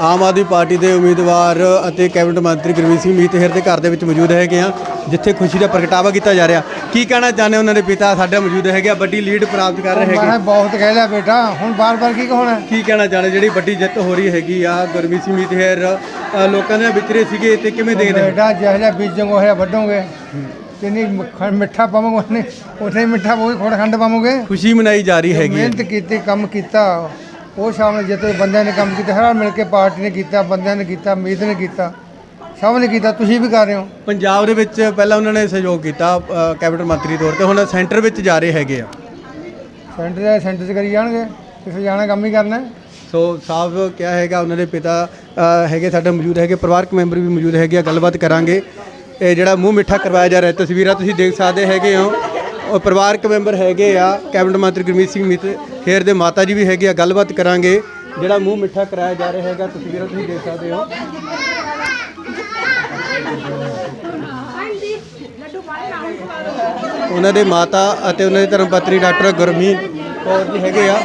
ਆਮ Aadmi party ਦੇ ਉਮੀਦਵਾਰ ਅਤੇ ਕੈਬਨਿਟ ਮੰਤਰੀ ਗੁਰਮੀਤ ਸਿੰਘ ਮੀਤਹਿਰ ਦੇ ਘਰ ਦੇ ਵਿੱਚ ਮੌਜੂਦ ਹੈਗੇ ਆ ਜਿੱਥੇ ਖੁਸ਼ੀ ਦਾ ਪ੍ਰਗਟਾਵਾ ਕੀਤਾ ਜਾ ਰਿਹਾ। ਕੀ ਕਹਿਣਾ ਚਾਹੁੰਦੇ ਉਹਨਾਂ ਦੇ ਪਿਤਾ ਸਾਡੇ ਮੌਜੂਦ ਹੈਗੇ ਆ ਵੱਡੀ ਲੀਡ ਪ੍ਰਾਪਤ ਕਰ ਰਹੇ ਹੈਗੇ ਬਹੁਤ ਕਹਿ ਲਿਆ ਬੇਟਾ ਹੁਣ ਬਾਰ-ਬਾਰ ਕੀ ਕਹਣਾ? ਕੀ ਕਹਿਣਾ ਚਾਹੁੰਦੇ ਜਿਹੜੀ ਵੱਡੀ ਜਿੱਤ ਹੋ ਰਹੀ ਹੈਗੀ ਆ ਗੁਰਮੀਤ ਸਿੰਘ ਮੀਤਹਿਰ ਲੋਕਾਂ ਦੇ ਵਿਚਰੇ ਸੀਗੇ ਤੇ ਕਿਵੇਂ ਦੇਖਦੇ ਬੇਟਾ ਜਿਹੜਾ ਬੀਜੋਗੇ ਹੋਇਆ ਵੱਢੋਗੇ। ਜਿੰਨੀ ਮ- ਮਿੱਠਾ ਪਾਵੋਗੇ ਉਹਨੇ ਉਥੇ ਮਿੱਠਾ ਪਾਵੋਗੇ ਖੋੜ ਖੰਡ ਪਾਵੋਗੇ। ਖੁਸ਼ੀ ਮਨਾਈ ਜਾ ਰਹੀ ਹੈਗੀ ਹੈ। ਮਿਹਨਤ ਕੀਤੀ ਕੰਮ ਕੀਤਾ ਉਹ ਸ਼ਾਮ ਨੂੰ ਜਿੱਤੇ ਬੰਦਿਆਂ ਨੇ ਕੰਮ ਕੀਤਾ ਹਰ ਮਿਲ ਕੇ ਪਾਰਟੀ ਨੇ ਕੀਤਾ ਬੰਦਿਆਂ ਨੇ ਕੀਤਾ ਮੀਤ ਨੇ ਕੀਤਾ ਸਭ ਨੇ ਕੀਤਾ ਤੁਸੀਂ ਵੀ ਕਰ ਰਹੇ ਹੋ। ਪੰਜਾਬ ਦੇ ਵਿੱਚ ਪਹਿਲਾਂ ਉਹਨਾਂ ਨੇ ਸਹਿਯੋਗ ਕੀਤਾ ਅ, ਕੈਬਨਿਟ ਮੰਤਰੀ ਤੌਰ ਤੇ ਹੁਣ ਸੈਂਟਰ ਵਿੱਚ ਜਾ ਰਹੇ ਹੈਗੇ ਆ। ਸੈਂਟਰ ਦੇ ਸੈਂਟਰ 'ਚ ਕਰੀ ਜਾਣਗੇ ਕਿਸੇ ਜਾਣਾ ਕੰਮ ਹੀ ਕਰਨਾ ਹੈ। ਸੋ ਸਾਫ਼ ਕਿਹਾ ਹੈਗਾ ਉਹਨਾਂ ਦੇ ਪਿਤਾ ਅ, ਹੈਗੇ ਸਾਡੇ ਮੌਜੂਦ ਹੈਗੇ ਪਰਿਵਾਰਕ ਮੈਂਬਰ ਵੀ ਮੌਜੂਦ ਹੈਗੇ ਆ ਗੱਲਬਾਤ ਕਰਾਂਗੇ। ਇਹ ਜਿਹੜਾ ਮੂੰਹ ਮਿੱਠਾ ਕਰਵਾਇਆ ਜਾ ਰਿਹਾ ਤਸਵੀਰਾਂ ਤੁਸੀਂ ਦੇਖ ਸਕਦੇ ਹੈਗੇ ਹੋ। ਉਹ ਪਰਿਵਾਰਕ ਮੈਂਬਰ ਹੈਗੇ ਆ, ਕੈਬਨਿਟ ਮੰਤਰੀ ਗੁਰਮੀਤ ਸਿੰਘ ਮਿੱਤ ਖੇਰ ਦੇ ਮਾਤਾ ਜੀ ਵੀ ਹੈਗੇ ਆ, ਗੱਲਬਾਤ ਕਰਾਂਗੇ। ਜਿਹੜਾ ਮੂੰਹ ਮਿੱਠਾ ਕਰਾਇਆ ਜਾ ਰਿਹਾ ਹੈਗਾ, ਤਸਵੀਰਾਂ ਤੁਸੀਂ ਦੇਖ ਸਕਦੇ ਹੋ। ਉਹਨਾਂ ਦੇ ਮਾਤਾ ਅਤੇ ਉਹਨਾਂ ਦੇ ਧਰਮ ਪਤਨੀ ਡਾਕਟਰ ਗੁਰਮੀਤ ਕੌਰ ਜੀ ਹੈਗੇ ਆ।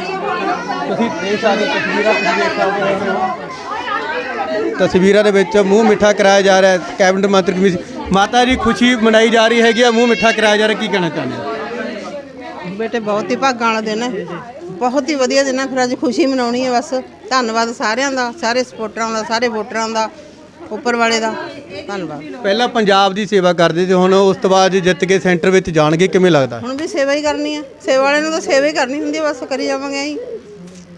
ਤੁਸੀਂ ਦੇਖ ਸਕਦੇ ਹੋ, ਤਸਵੀਰਾਂ ਤੁਸੀਂ ਦੇਖ ਸਕਦੇ ਹੋ। ਤਸਵੀਰਾਂ ਦੇ ਵਿੱਚ ਮੂੰਹ ਮਿੱਠਾ ਕਰਾਇਆ ਜਾ ਰਿਹਾ ਹੈ, ਕੈਬਨਿਟ ਮੰਤਰੀ ਗੁਰਮੀਤ ਮਾਤਾ ਜੀ ਖੁਸ਼ੀ ਮਨਾਈ ਜਾ ਰਹੀ ਹੈਗੀ ਆ ਮੂੰਹ ਮਿੱਠਾ ਕਰਾਇਆ ਜਾ ਰਿਹਾ ਕੀ ਕਹਿਣਾ ਚਾਹੁੰਦੇ ਹੋ? ਬੇਟੇ ਬਹੁਤ ਹੀ ਭਾਗਾਂ ਵਾਲਾ ਦਿਨ ਹੈ। ਬਹੁਤ ਹੀ ਵਧੀਆ ਦਿਨ ਹੈ ਫਿਰ ਅੱਜ ਖੁਸ਼ੀ ਮਨਾਉਣੀ ਹੈ ਬਸ। ਧੰਨਵਾਦ ਸਾਰਿਆਂ ਦਾ ਸਾਰੇ ਸਪੋਰਟਰਾਂ ਦਾ ਸਾਰੇ ਵੋਟਰਾਂ ਦਾ ਉੱਪਰ ਵਾਲੇ ਦਾ। ਧੰਨਵਾਦ। ਪਹਿਲਾਂ ਪੰਜਾਬ ਦੀ ਸੇਵਾ ਕਰਦੇ ਤੇ ਹੁਣ ਉਸ ਤੋਂ ਬਾਅਦ ਜਿੱਤ ਕੇ ਸੈਂਟਰ ਵਿੱਚ ਜਾਣਗੇ ਕਿਵੇਂ ਲੱਗਦਾ? ਹੁਣ ਵੀ ਸੇਵਾ ਹੀ ਕਰਨੀ ਹੈ। ਸੇਵਾ ਵਾਲਿਆਂ ਨੂੰ ਤਾਂ ਸੇਵਾ ਹੀ ਕਰਨੀ ਹੁੰਦੀ ਹੈ ਬਸ ਕਰੀ ਜਾਵਾਂਗੇ ਅਸੀਂ।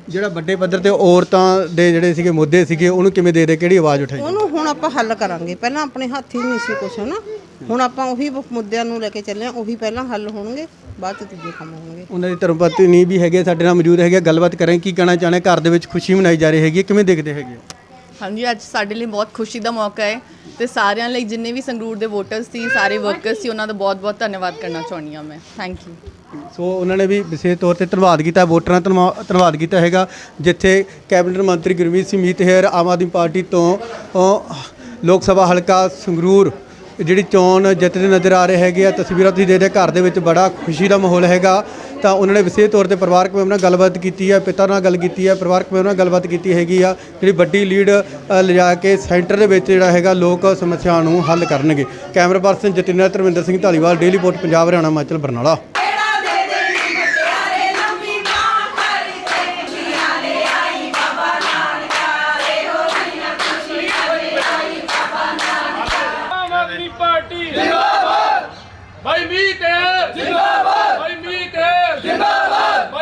ਜਿਹੜਾ ਵੱਡੇ ਪੱਧਰ ਤੇ ਔਰਤਾਂ ਦੇ ਜਿਹੜੇ ਸੀਗੇ ਮੁੱਦੇ ਸੀਗੇ ਉਹਨੂੰ ਕਿਵੇਂ ਦੇ ਦੇ ਕਿਹੜੀ ਆਵਾਜ਼ ਉਠਾਈ? ਉਹਨੂੰ ਹੁਣ ਆਪਾਂ ਹੱਲ ਕਰਾਂਗੇ। ਪਹਿਲਾਂ ਆਪਣੇ ਹੱਥ ਹੀ ਨਹੀਂ ਸੀ ਕੁਛ ਨਾ ਹੁਣ ਆਪਾਂ ਉਹੀ ਮੁੱਦਿਆਂ ਨੂੰ ਲੈ ਕੇ ਚੱਲੇ ਹਾਂ ਉਹੀ ਪਹਿਲਾਂ ਹੱਲ ਹੋਣਗੇ ਬਾਅਦ ਚ ਦੂਜੇ ਕੰਮ ਹੋਣਗੇ। ਉਹਨਾਂ ਦੀ ਧਰਮ ਪਤਨੀ ਵੀ ਹੈਗੇ ਸਾਡੇ ਨਾਲ ਮੌਜੂਦ ਹੈਗੇ ਗੱਲਬਾਤ ਕਰਾਂਗੇ ਕੀ ਕਹਿਣਾ ਚਾਹੁੰਦੇ ਘਰ ਦੇ ਵਿੱਚ ਖੁਸ਼ੀ ਮਨਾਈ ਜਾ ਰਹੀ ਹੈਗੀ ਕਿਵੇਂ ਦੇਖਦੇ ਹੈਗੇ ਹਾਂਜੀ, ਅੱਜ ਸਾਡੇ ਲਈ ਬਹੁਤ ਖੁਸ਼ੀ ਦਾ ਮੌਕਾ ਹੈ ਤੇ ਸਾਰਿਆਂ ਲਈ ਜਿੰਨੇ ਵੀ ਸੰਗਰੂਰ ਦੇ ਵੋਟਰਸ ਸੀ, ਸਾਰੇ ਵਰਕਰਸ ਸੀ, ਉਹਨਾਂ ਦਾ ਬਹੁਤ-ਬਹੁਤ ਧੰਨਵਾਦ ਕਰਨਾ ਚਾਹੁੰਦੀ ਹਾਂ ਮੈਂ। ਥੈਂਕ ਯੂ ਸੋ ਉਹਨਾਂ ਨੇ ਵੀ ਵਿਸ਼ੇਸ਼ ਤੌਰ ਤੇ ਧੰਨਵਾਦ ਕੀਤਾ, ਵੋਟਰਾਂ ਦਾ ਧੰਨਵਾ- ਧੰਨਵਾਦ ਕੀਤਾ ਹੈਗਾ, ਜਿੱਥੇ ਕੈਬਨਿਟ ਮੰਤਰੀ ਗੁਰਮੀਤ ਸਿੰਘ ਮੀਤਹਿਰ ਆਮ ਆਦਮੀ ਪਾਰਟੀ ਤੋਂ ਲੋਕ ਸਭਾ ਹਲਕਾ ਸੰਗਰੂਰ ਜਿਹੜੀ ਚੋਣ ਜਿੱਤਦੇ ਨਜ਼ਰ ਆ ਰਹੇ ਹੈਗੇ ਆ, ਤਸਵੀਰਾਂ ਤੁਸੀਂ ਦੇਖਦੇ ਘਰ ਦੇ ਵਿੱਚ ਬੜਾ ਖੁਸ਼ੀ ਦਾ ਮਾਹੌਲ ਹੈਗਾ। ਤਾਂ ਉਹਨਾਂ ਨੇ ਵਿਸ਼ੇਸ਼ ਤੌਰ ਤੇ ਪਰਿਵਾਰਕ ਮੈਂਬਰ ਨਾਲ ਗੱਲਬਾਤ ਕੀਤੀ ਹੈ ਪਿਤਾ ਨਾਲ ਗੱਲ ਕੀਤੀ ਹੈ ਪਰਿਵਾਰਕ ਮੈਂਬਰ ਨਾਲ ਗੱਲਬਾਤ ਕੀਤੀ ਹੈਗੀ ਆ। ਜਿਹੜੀ ਵੱਡੀ ਲੀਡ ਲਿਜਾ ਕੇ ਸੈਂਟਰ ਦੇ ਵਿੱਚ ਜਿਹੜਾ ਹੈਗਾ, ਲੋਕ ਸਮੱਸਿਆ ਨੂੰ ਹੱਲ ਕਰਨਗੇ। Camera person Jatinder Dharminder Singh Dhaliwal, daily post Punjab, Haryana, Himachal, Barnala. Party ਜਿੰਦਾਬਾਦ। ਭਾਈ ਮੀਤ ਜਿੰਦਾਬਾਦ।